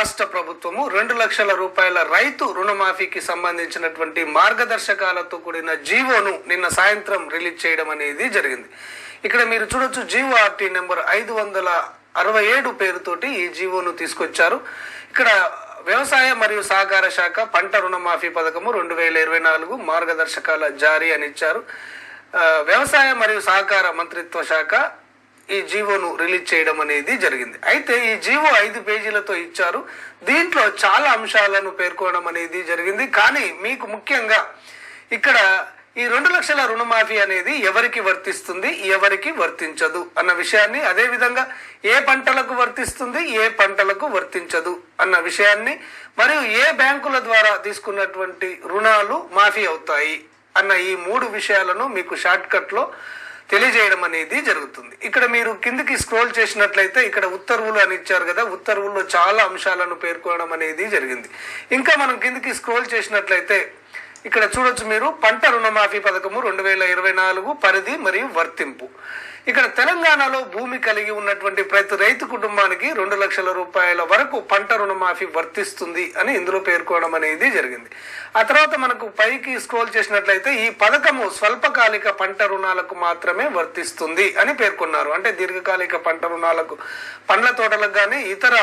రాష్ట్ర ప్రభుత్వము రెండు లక్షల రూపాయల రైతు రుణమాఫీకి సంబంధించినటువంటి మార్గదర్శకాలతో కూడిన జీవోను నిన్న సాయంత్రం రిలీజ్ చేయడం అనేది జరిగింది. ఇక్కడ మీరు చూడొచ్చు జీవో ఆర్టీ నెంబర్ ఐదు వందల అరవై ఏడు పేరుతోటి ఈ జీవోను తీసుకొచ్చారు. ఇక్కడ వ్యవసాయ మరియు సహకార శాఖ పంట రుణమాఫీ పథకము రెండు వేల ఇరవై నాలుగు మార్గదర్శకాల జారీ అని ఇచ్చారు. వ్యవసాయ మరియు సహకార మంత్రిత్వ శాఖ ఈ జీవోను రిలీజ్ చేయడం అనేది జరిగింది. అయితే ఈ జీవో ఐదు పేజీలతో ఇచ్చారు. దీంట్లో చాలా అంశాలను పేర్కొనడం అనేది జరిగింది. కానీ మీకు ముఖ్యంగా ఇక్కడ ఈ రెండు లక్షల రుణమాఫీ అనేది ఎవరికి వర్తిస్తుంది ఎవరికి వర్తించదు అన్న విషయాన్ని అదే విధంగా ఏ పంటలకు వర్తిస్తుంది ఏ పంటలకు వర్తించదు అన్న విషయాన్ని మరియు ఏ బ్యాంకుల ద్వారా తీసుకున్నటువంటి రుణాలు మాఫీ అవుతాయి అన్న ఈ మూడు విషయాలను మీకు షార్ట్ కట్లో తెలియజేయడం అనేది జరుగుతుంది. ఇక్కడ మీరు కిందికి స్క్రోల్ చేసినట్లయితే ఇక్కడ ఉత్తర్వులు అని ఇచ్చారు కదా ఉత్తర్వుల్లో చాలా అంశాలను పేర్కొనడం అనేది జరిగింది. ఇంకా మనం కిందికి స్క్రోల్ చేసినట్లయితే ఇక్కడ చూడొచ్చు మీరు పంట రుణమాఫీ పథకము రెండు వేల ఇరవై నాలుగు పరిధి మరియు వర్తింపు. ఇక్కడ తెలంగాణలో భూమి కలిగి ఉన్నటువంటి ప్రతి రైతు కుటుంబానికి రెండు లక్షల రూపాయల వరకు పంట రుణమాఫీ వర్తిస్తుంది అని ఇందులో పేర్కోవడం అనేది జరిగింది. ఆ తర్వాత మనకు పైకి స్క్రోల్ చేసినట్లయితే ఈ పథకము స్వల్పకాలిక పంట రుణాలకు మాత్రమే వర్తిస్తుంది అని పేర్కొన్నారు. అంటే దీర్ఘకాలిక పంట రుణాలకు పండ్ల తోటలకు కానీ ఇతర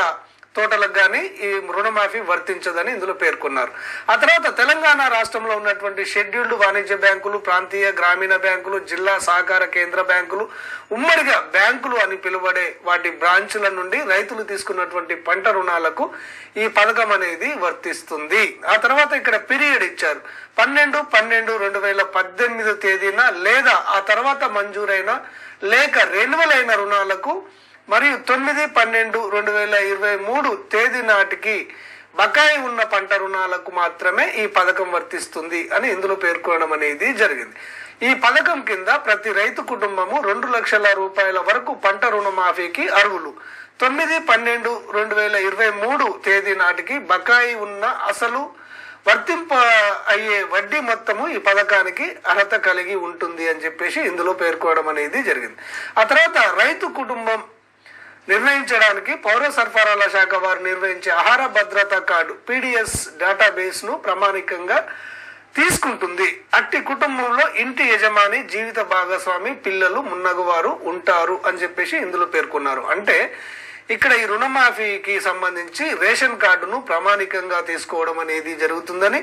తోటలకు కానీ ఈ రుణమాఫీ వర్తించదని ఇందులో పేర్కొన్నారు. ఆ తర్వాత తెలంగాణ రాష్ట్రంలో ఉన్నటువంటి షెడ్యూల్డ్ వాణిజ్య బ్యాంకులు ప్రాంతీయ గ్రామీణ బ్యాంకులు జిల్లా సహకార కేంద్ర బ్యాంకులు ఉమ్మడిగా బ్యాంకులు అని పిలువడే వాటి బ్రాంచ్ల నుండి రైతులు తీసుకున్నటువంటి పంట రుణాలకు ఈ పథకం అనేది వర్తిస్తుంది. ఆ తర్వాత ఇక్కడ పీరియడ్ ఇచ్చారు. పన్నెండు పన్నెండు రెండు వేల పద్దెనిమిది తేదీన లేదా ఆ తర్వాత మంజూరైన లేక రెన్యువల్ అయిన రుణాలకు మరియు తొమ్మిది పన్నెండు రెండు వేల ఇరవై మూడు తేదీ నాటికి బకాయి ఉన్న పంట రుణాలకు మాత్రమే ఈ పథకం వర్తిస్తుంది అని ఇందులో పేర్కొనడం అనేది జరిగింది. ఈ పథకం కింద ప్రతి రైతు కుటుంబము రెండు లక్షల రూపాయల వరకు పంట రుణమాఫీకి అర్హులు. తొమ్మిది పన్నెండు రెండు వేల ఇరవై మూడు తేదీ నాటికి బకాయి ఉన్న అసలు వర్తింప అయ్యే వడ్డీ మొత్తము ఈ పథకానికి అర్హత కలిగి ఉంటుంది అని చెప్పేసి ఇందులో పేర్కోవడం అనేది జరిగింది. ఆ తర్వాత రైతు కుటుంబం నిర్ణయించడానికి పౌర సరఫరాల శాఖ వారు నిర్వహించే ఆహార భద్రతా కార్డు పీడిఎస్ డేటాబేస్ను ప్రామాణికంగా తీసుకుంటుంది. అట్టి కుటుంబంలో ఇంటి యజమాని జీవిత భాగస్వామి పిల్లలు మున్నగువారు ఉంటారు అని చెప్పేసి ఇందులో పేర్కొన్నారు. అంటే ఇక్కడ ఈ రుణమాఫీకి సంబంధించి రేషన్ కార్డును ప్రామాణికంగా తీసుకోవడం అనేది జరుగుతుందని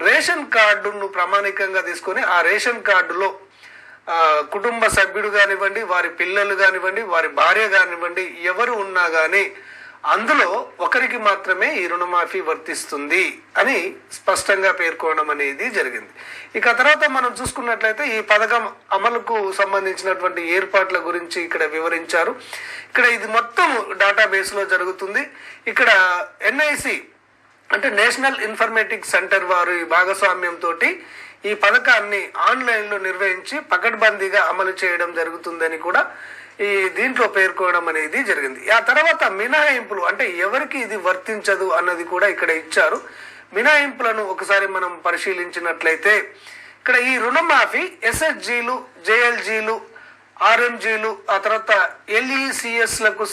రేషన్ కార్డును ప్రామాణికంగా తీసుకొని ఆ రేషన్ కార్డులో కుటుంబ సభ్యుడు కానివ్వండి వారి పిల్లలు కానివ్వండి వారి భార్య కానివ్వండి ఎవరు ఉన్నా కానీ అందులో ఒకరికి మాత్రమే ఈ రుణమాఫీ వర్తిస్తుంది అని స్పష్టంగా పేర్కోవడం అనేది జరిగింది. ఇక తర్వాత మనం చూసుకున్నట్లయితే ఈ పథకం అమలుకు సంబంధించినటువంటి ఏర్పాట్ల గురించి ఇక్కడ వివరించారు. ఇక్కడ ఇది మొత్తం డేటాబేస్లో జరుగుతుంది. ఇక్కడ ఎన్ఐసి అంటే నేషనల్ ఇన్ఫర్మేటిక్ సెంటర్ వారి భాగస్వామ్యంతో ఈ పథకాన్ని ఆన్లైన్లో నిర్వహించి పకడ్బందీగా అమలు చేయడం జరుగుతుందని కూడా ఈ దీంట్లో పేర్కోవడం అనేది జరిగింది. ఆ తర్వాత మినహాయింపులు అంటే ఎవరికి ఇది వర్తించదు అన్నది కూడా ఇక్కడ ఇచ్చారు. మినహాయింపులను ఒకసారి మనం పరిశీలించినట్లయితే ఇక్కడ ఈ రుణమాఫీ ఎస్ఎస్జీలు జేఎల్జీలు ఆర్ఎంజీలు ఆ తర్వాత ఎల్ఈసిఎస్లకు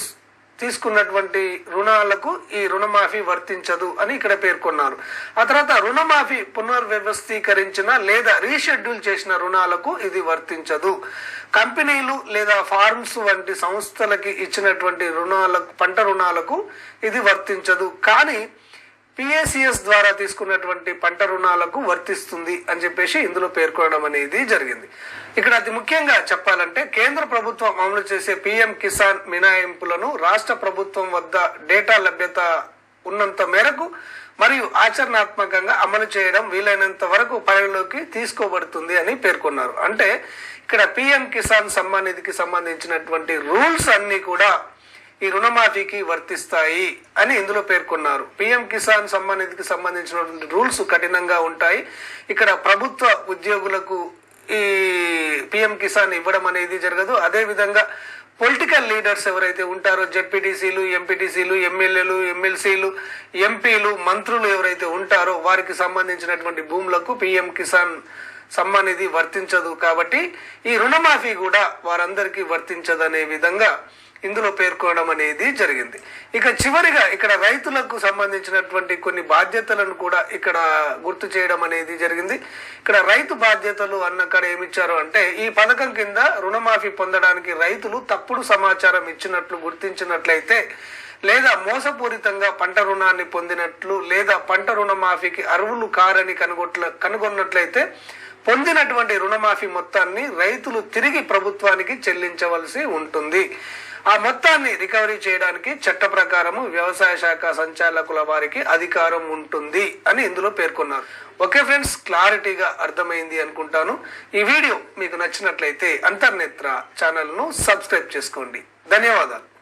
తీసుకున్నటువంటి రుణాలకు ఈ రుణమాఫీ వర్తించదు అని ఇక్కడ పేర్కొన్నారు. ఆ తర్వాత రుణమాఫీ పునర్వ్యవస్థీకరించిన లేదా రీషెడ్యూల్ చేసిన రుణాలకు ఇది వర్తించదు. కంపెనీలు లేదా ఫార్మ్స్ వంటి సంస్థలకి ఇచ్చినటువంటి రుణాలకు పంట రుణాలకు ఇది వర్తించదు. కానీ పిఏసిఎస్ ద్వారా తీసుకున్నటువంటి పంట రుణాలకు వర్తిస్తుంది అని చెప్పేసి ఇందులో పేర్కొనడం అనేది జరిగింది. ఇక్కడ అతి ముఖ్యంగా చెప్పాలంటే కేంద్ర ప్రభుత్వం అమలు చేసే పిఎం కిసాన్ మినహాయింపులను రాష్ట్ర ప్రభుత్వం వద్ద డేటా లభ్యత ఉన్నంత మేరకు మరియు ఆచరణాత్మకంగా అమలు చేయడం వీలైనంత వరకు పరిగణలోకి తీసుకోబడుతుంది అని పేర్కొన్నారు. అంటే ఇక్కడ పిఎం కిసాన్ సమ్మాన్ నిధికి సంబంధించినటువంటి రూల్స్ అన్ని కూడా ఈ రుణమాఫీకి వర్తిస్తాయి అని ఇందులో పేర్కొన్నారు. పిఎం కిసాన్ సమ్మాన్ నిధికి సంబంధించినటువంటి రూల్స్ కఠినంగా ఉంటాయి. ఇక్కడ ప్రభుత్వ ఉద్యోగులకు ఈ పిఎం కిసాన్ ఇవ్వడం అనేది జరగదు. అదేవిధంగా పొలిటికల్ లీడర్స్ ఎవరైతే ఉంటారో జెడ్పీటీసీలు ఎంపీటీసీలు ఎమ్మెల్యేలు ఎమ్మెల్సీలు ఎంపీలు మంత్రులు ఎవరైతే ఉంటారో వారికి సంబంధించినటువంటి భూములకు పిఎం కిసాన్ సమ్మాన్ వర్తించదు కాబట్టి ఈ రుణమాఫీ కూడా వారందరికీ వర్తించదనే విధంగా ఇందులో పేర్కొనడం అనేది జరిగింది. ఇక చివరిగా ఇక్కడ రైతులకు సంబంధించినటువంటి కొన్ని బాధ్యతలను కూడా ఇక్కడ గుర్తు చేయడం అనేది జరిగింది. ఇక్కడ రైతు బాధ్యతలు అన్నక్కడ ఏమిచ్చారు అంటే ఈ పథకం కింద రుణమాఫీ పొందడానికి రైతులు తప్పుడు సమాచారం ఇచ్చినట్లు గుర్తించినట్లయితే లేదా మోసపూరితంగా పంట రుణాన్ని పొందినట్లు లేదా పంట రుణమాఫీకి అర్హులు కారని కనుగొట్ల కనుగొన్నట్లయితే పొందినటువంటి రుణమాఫీ మొత్తాన్ని రైతులు తిరిగి ప్రభుత్వానికి చెల్లించవలసి ఉంటుంది. ఆ మొత్తాన్ని రికవరీ చేయడానికి చట్ట ప్రకారము వ్యవసాయ శాఖ సంచాలకుల వారికి అధికారం ఉంటుంది అని ఇందులో పేర్కొన్నారు. ఓకే ఫ్రెండ్స్ క్లారిటీగా అర్థమైంది అనుకుంటాను. ఈ వీడియో మీకు నచ్చినట్లయితే అంతర్నేత్ర ఛానల్ను సబ్స్క్రైబ్ చేసుకోండి. ధన్యవాదాలు.